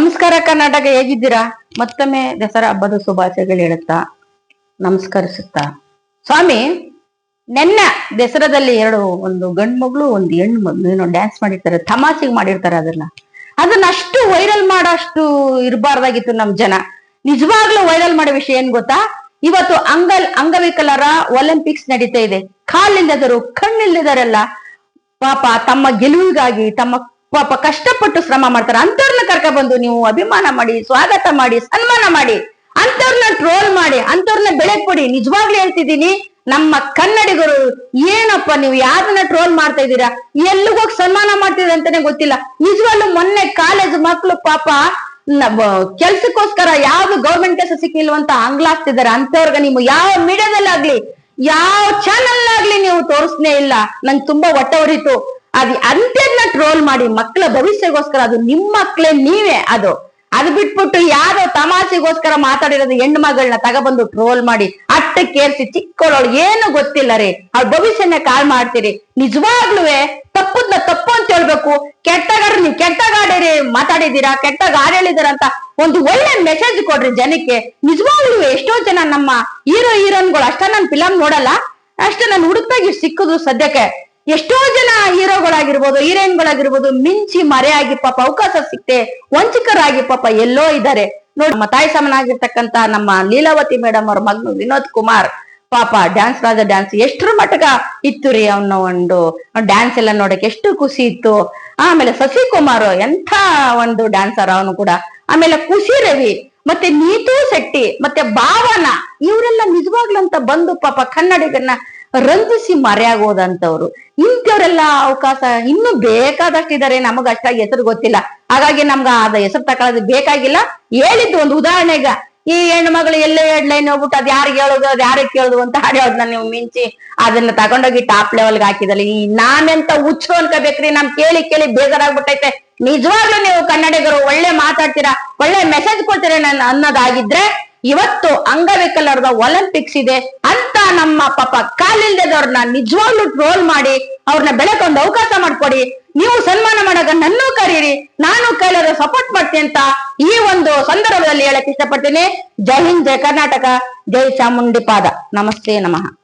ನಮಸ್ಕಾರ, ಕರ್ನಾಟಕ ಹೇಗಿದ್ದೀರಾ? ಮತ್ತೊಮ್ಮೆ ದಸರಾ ಹಬ್ಬದ ಶುಭಾಶಯಗಳು ಹೇಳುತ್ತಾ, ನಮಸ್ಕರಿಸುತ್ತಾ. ಸ್ವಾಮಿ, ನೆನ್ನ ದಸರಾದಲ್ಲಿ ಎರಡು, ಒಂದು ಗಂಡು ಮಗಳು ಒಂದು ಹೆಣ್ಣು ಮಗಳು ಏನೋ ಡ್ಯಾನ್ಸ್ ಮಾಡಿರ್ತಾರೆ, ತಮಾಷೆಗೆ ಮಾಡಿರ್ತಾರೆ ಅದನ್ನ. ಅದನ್ನ ಅಷ್ಟು ವೈರಲ್ ಮಾಡೋಷ್ಟು ಇರಬಾರ್ದಾಗಿತ್ತು ನಮ್ ಜನ. ನಿಜವಾಗ್ಲೂ ವೈರಲ್ ಮಾಡೋ ವಿಷಯ ಏನ್ ಗೊತ್ತಾ? ಇವತ್ತು ಅಂಗಲ್, ಅಂಗವಿಕಲರ ಒಲಿಂಪಿಕ್ಸ್ ನಡೀತಾ ಇದೆ. ಕಾಲಿಲ್ಲದರು ಕಣ್ಣಿಲ್ಲದರೆಲ್ಲ. ಪಾಪ ತಮ್ಮ ಗೆಲುವಿಗಾಗಿ, ತಮ್ಮ ಪಾಪ ಕಷ್ಟಪಟ್ಟು ಶ್ರಮ ಮಾಡ್ತಾರೆ. ಅಂತವ್ರನ್ನ ಕರ್ಕ ಬಂದು ನೀವು ಅಭಿಮಾನ ಮಾಡಿ, ಸ್ವಾಗತ ಮಾಡಿ, ಸನ್ಮಾನ ಮಾಡಿ ಅಂತವ್ರನ್ನ ಟ್ರೋಲ್ ಮಾಡಿ ಅಂತವ್ರನ್ನ ಬೆಳಕ್ ಕೊಡಿ. ನಿಜವಾಗ್ಲೂ ಹೇಳ್ತಿದ್ದೀನಿ, ನಮ್ಮ ಕನ್ನಡಿಗರು ಏನಪ್ಪ ನೀವು ಯಾರನ್ನ ಟ್ರೋಲ್ ಮಾಡ್ತಾ ಇದ್ದೀರಾ? ಎಲ್ಲಿಗೋಗಿ ಸನ್ಮಾನ ಮಾಡ್ತಿದ್ರೆ ಅಂತಾನೆ ಗೊತ್ತಿಲ್ಲ. ನಿಜವಾಗ್ಲೂ ಮೊನ್ನೆ ಕಾಲೇಜ್ ಮಕ್ಕಳು ಪಾಪ ಕೆಲ್ಸಕ್ಕೋಸ್ಕರ ಯಾವ್ದು ಗೌರ್ಮೆಂಟ್ ಕೆಲಸ ಸಿಕ್ಕಿಲ್ವಂತ ಅಂಗ್ಲಾಗ್ತಿದ್ದಾರೆ ಅಂತವ್ರಿಗೆ ನೀವು ಯಾವ ಮೀಡಿಯಾದಲ್ಲಾಗ್ಲಿ ಯಾವ ಚಾನಲ್ ಆಗ್ಲಿ ನೀವು ತೋರಿಸ್ನೇ ಇಲ್ಲ. ನಂಗೆ ತುಂಬಾ ಹೊಟ್ಟೆ ಅದ್ ಅಂತ್ಯದ್ನ ಟ್ರೋಲ್ ಮಾಡಿ ಮಕ್ಕಳ ಭವಿಷ್ಯಗೋಸ್ಕರ ಅದು ನಿಮ್ಮ ಮಕ್ಳೇ ನೀವೇ ಅದು. ಅದು ಬಿಟ್ಬಿಟ್ಟು ಯಾರೋ ತಮಾಷೆಗೋಸ್ಕರ ಮಾತಾಡಿರೋದು ಹೆಣ್ಣು ಮಗಳನ್ನ ತಗೊಬಂದು ಟ್ರೋಲ್ ಮಾಡಿ ಅಟ್ಟ ಕೇರ್ಸಿ ಚಿಕ್ಕವಳವಳು ಏನು ಗೊತ್ತಿಲ್ಲ ರೀ. ಅವ್ಳ ಭವಿಷ್ಯನ ಕಾಲ್ ಮಾಡ್ತೀರಿ. ನಿಜವಾಗ್ಲೂ ತಪ್ಪದ್ನ ತಪ್ಪು ಅಂತ ಹೇಳ್ಬೇಕು. ಕೆಟ್ಟಗಾರ ನೀವು ಕೆಟ್ಟಗಾಡಿರಿ ಮಾತಾಡಿದ್ದೀರಾ ಕೆಟ್ಟಾಗ ಹೇಳಿದಾರ ಅಂತ ಒಂದು ಒಳ್ಳೆ ಮೆಸೇಜ್ ಕೊಡ್ರಿ ಜನಕ್ಕೆ. ನಿಜವಾಗ್ಲೂ ಎಷ್ಟೋ ಜನ ನಮ್ಮ ಹೀರೋ ಹೀರೋನ್ಗಳು ಅಷ್ಟ ನನ್ ಫಿಲಂ ನೋಡಲ್ಲ. ಅಷ್ಟೇ ನಾನು ಹುಡುಕ್ತಾಗಿ ಸಿಕ್ಕಿದ್ರು ಸದ್ಯಕ್ಕೆ. ಎಷ್ಟೋ ಜನ ಹೀರೋಗಳಾಗಿರ್ಬೋದು, ಹೀರೋಯಿನ್ಗಳಾಗಿರ್ಬೋದು, ಮಿಂಚಿ ಮರೆಯಾಗಿ ಪಾಪ ಅವಕಾಶ ಸಿಕ್ತೆ ವಂಚಕರಾಗಿ ಪಾಪ ಎಲ್ಲೋ ಇದ್ದಾರೆ. ನೋಡಿ, ನಮ್ಮ ತಾಯಿ ಸಮನಾಗಿರ್ತಕ್ಕಂತ ನಮ್ಮ ಲೀಲಾವತಿ ಮೇಡಮ್ ಅವ್ರ ಮಗನು ವಿನೋದ್ ಕುಮಾರ್, ಪಾಪ ಡ್ಯಾನ್ಸ್ ರಾಜ ಡ್ಯಾನ್ಸ್ ಎಷ್ಟ್ರ ಮಟ್ಟಗ ಇತ್ತು ರೀ ಅವನ ಒಂದು ಡ್ಯಾನ್ಸ್ ಎಲ್ಲ ನೋಡಕ್ಕೆ ಎಷ್ಟು ಖುಷಿ ಇತ್ತು. ಆಮೇಲೆ ಶಶಿಕುಮಾರ್ ಎಂಥ ಒಂದು ಡ್ಯಾನ್ಸರ್ ಅವನು ಕೂಡ. ಆಮೇಲೆ ಖುಷಿ ರವಿ, ಮತ್ತೆ ನೀತು ಶೆಟ್ಟಿ, ಮತ್ತೆ ಭಾವನ, ಇವರೆಲ್ಲ ನಿಜವಾಗ್ಲಂತ ಬಂದು ಪಾಪ ಕನ್ನಡಿಗರನ್ನ ರಂಜಿಸಿ ಮರೆಯಾಗೋದಂತವ್ರು. ಇಂಥವ್ರೆಲ್ಲ ಅವಕಾಶ ಇನ್ನೂ ಬೇಕಾದಷ್ಟಿದ್ದಾರೆ ನಮಗ ಅಷ್ಟಾಗಿ ಹೆಸರು ಗೊತ್ತಿಲ್ಲ. ಹಾಗಾಗಿ ನಮ್ಗ ಅದ ಹೆಸರು ತಕೊಳ್ಳೋದು ಬೇಕಾಗಿಲ್ಲ. ಹೇಳಿದ್ದು ಒಂದು ಉದಾಹರಣೆಗ ಈ ಹೆಣ್ಣು ಮಗಳು ಎಲ್ಲೇ ಎರಡ್ ಲೈನ್ ಹೋಗ್ಬಿಟ್ಟು ಅದ್ ಯಾರಿಗೆ ಹೇಳೋದು, ಅದ್ ಯಾರಿಗೆ ಕೇಳುದು ಅಂತ ಹಾಡೋದನ್ನ ನೀವು ಮಿಂಚಿ ಅದನ್ನ ತಗೊಂಡೋಗಿ ಟಾಪ್ ಲೆವೆಲ್ಗೆ ಹಾಕಿದಲ್ಲಿ. ಈ ನಾನೆಂತ ಹುಚ್ಚು ಅನ್ಕೋಬೇಕ್ರಿ? ನಮ್ ಕೇಳಿ ಕೇಳಿ ಬೇಜಾರಾಗ್ಬಿಟ್ಟೈತೆ. ನಿಜವಾಗ್ಲೂ ನೀವು ಕನ್ನಡಿಗರು ಒಳ್ಳೆ ಮಾತಾಡ್ತೀರಾ? ಒಳ್ಳೆ ಮೆಸೇಜ್ ಕೊಡ್ತೀರಾ ನನ್ ಅನ್ನೋದಾಗಿದ್ರೆ ಇವತ್ತು ಅಂಗವಿಕಲರದ ಒಲಿಂಪಿಕ್ಸ್ ಇದೆ ಅಂತ ನಮ್ಮ ಪಾಪ ಕಾಲಿಲ್ದದವ್ರನ್ನ ನಿಜವಾಗ್ಲೂ ಟ್ರೋಲ್ ಮಾಡಿ ಅವ್ರನ್ನ ಬೆಳಕೊಂದು ಅವಕಾಶ ಮಾಡ್ಕೊಡಿ. ನೀವು ಸನ್ಮಾನ ಮಾಡಾಗ ನನ್ನೂ ಕರೀರಿ, ನಾನು ಕೈಲಾದ ಸಪೋರ್ಟ್ ಮಾಡ್ತೀನಿ ಅಂತ ಈ ಒಂದು ಸಂದರ್ಭದಲ್ಲಿ ಹೇಳಕ್ ಇಷ್ಟಪಡ್ತೀನಿ. ಜೈ ಹಿಂದ್, ಜೈ ಕರ್ನಾಟಕ, ಜೈ ಚಾಮುಂಡಿ ಪಾದ. ನಮಸ್ತೆ ನಮಃ.